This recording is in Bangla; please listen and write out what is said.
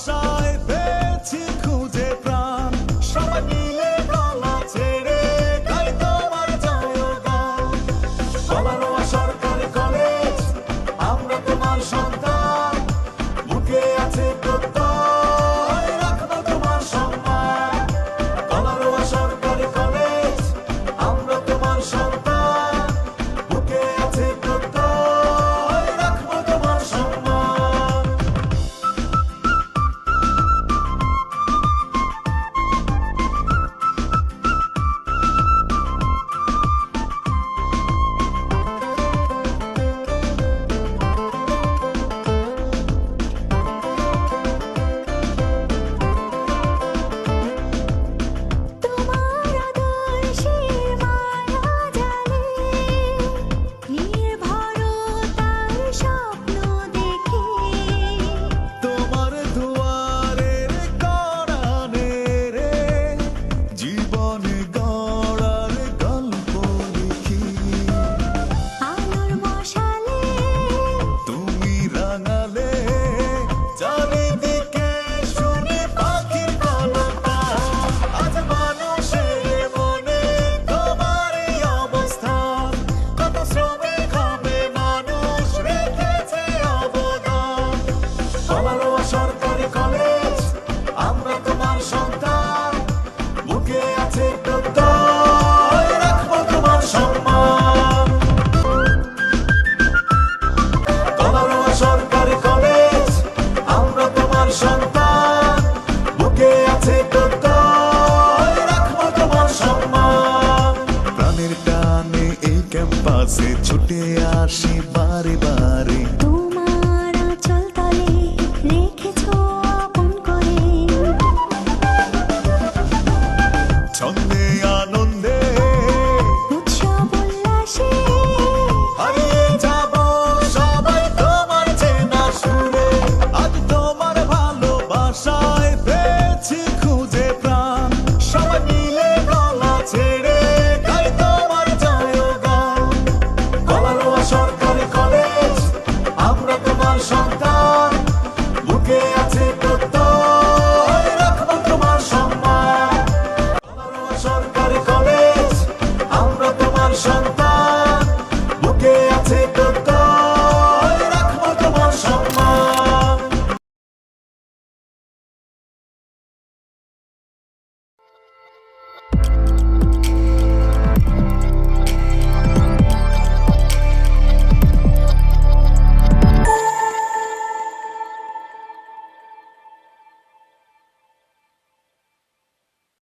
song. Go. সন্তান বুকে আছে রাখব তোমার সম্মান। প্রাণের টানে এই ক্যাম্পাসে ছুটে আসি বারে বারে। তোমার চল তালে রেখেছো আপন করে।